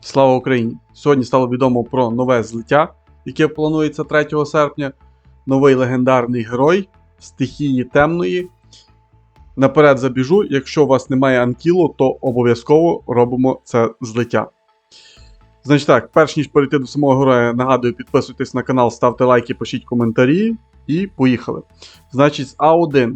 Слава Україні! Сьогодні стало відомо про нове злиття, яке планується 3 серпня. Новий легендарний герой стихії темної. Наперед забіжу, якщо у вас немає анкілу, то обов'язково робимо це злиття. Значить так, перш ніж перейти до самого героя, нагадую, підписуйтесь на канал, ставте лайки, пишіть коментарі і поїхали. Значить, з А1.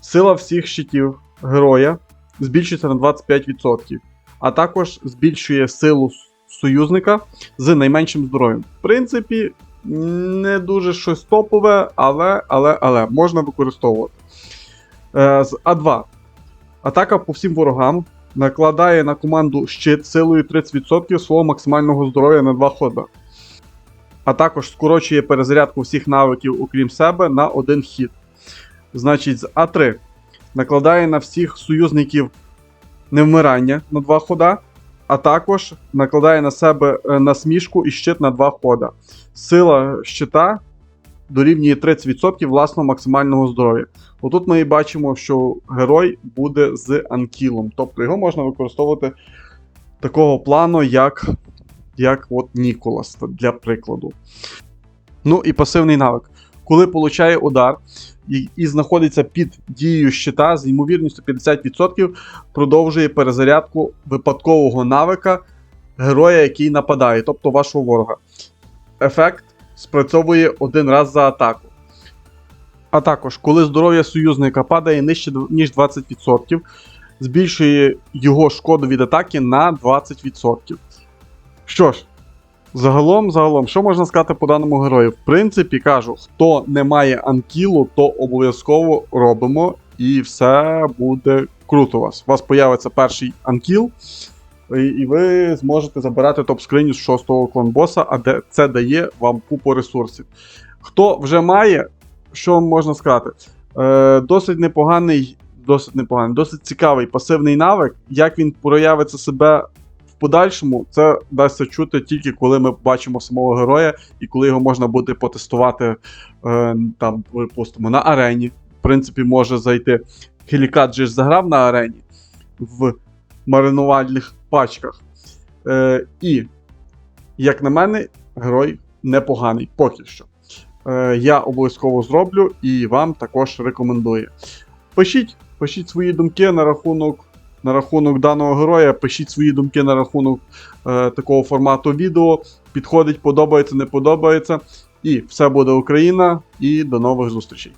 Сила всіх щитів героя збільшується на 25%, а також збільшує силу союзника з найменшим здоров'ям. В принципі, не дуже щось топове, але, але, але можна використовувати. Е, з А2. Атака по всім ворогам накладає на команду щит силою 30% свого максимального здоров'я на 2 хода. А також скорочує перезарядку всіх навиків, окрім себе, на один хід. Значить, з А3 накладає на всіх союзників невмирання на 2 хода, а також накладає на себе е, насмішку і щит на 2 хода. Сила щита дорівнює 30% власного максимального здоров'я. Отут ми і бачимо, що герой буде з анкілом. Тобто його можна використовувати такого плану, як, як от Ніколас, для прикладу. Ну і пасивний навик. Коли получає удар і, і знаходиться під дією щита з ймовірністю 50%, продовжує перезарядку випадкового навика героя, який нападає, тобто вашого ворога. Ефект спрацьовує один раз за атаку. А також, коли здоров'я союзника падає нижче ніж 20%, збільшує його шкоду від атаки на 20%. Що ж, загалом, загалом, що можна сказати по даному герою? В принципі, кажу, хто не має анкілу, то обов'язково робимо, і все буде круто у вас. У вас появиться перший анкіл, і, ви зможете забирати топ-скриню з 6-го кланбоса, а це дає вам купу ресурсів. Хто вже має, що можна сказати? Е, досить непоганий, досить непоганий, досить цікавий пасивний навик. Як він проявиться себе подальшому, це дасться чути тільки коли ми бачимо самого героя і коли його можна буде потестувати е, там, припустимо, на арені. В принципі, може зайти. Хелікат же ж заграв на арені в маринувальних пачках. Е, і, як на мене, герой непоганий поки що. Е, я обов'язково зроблю і вам також рекомендую. Пишіть, пишіть свої думки на рахунок, на рахунок даного героя, пишіть свої думки на рахунок е, такого формату відео. Підходить, подобається, не подобається. І все буде Україна. І до нових зустрічей.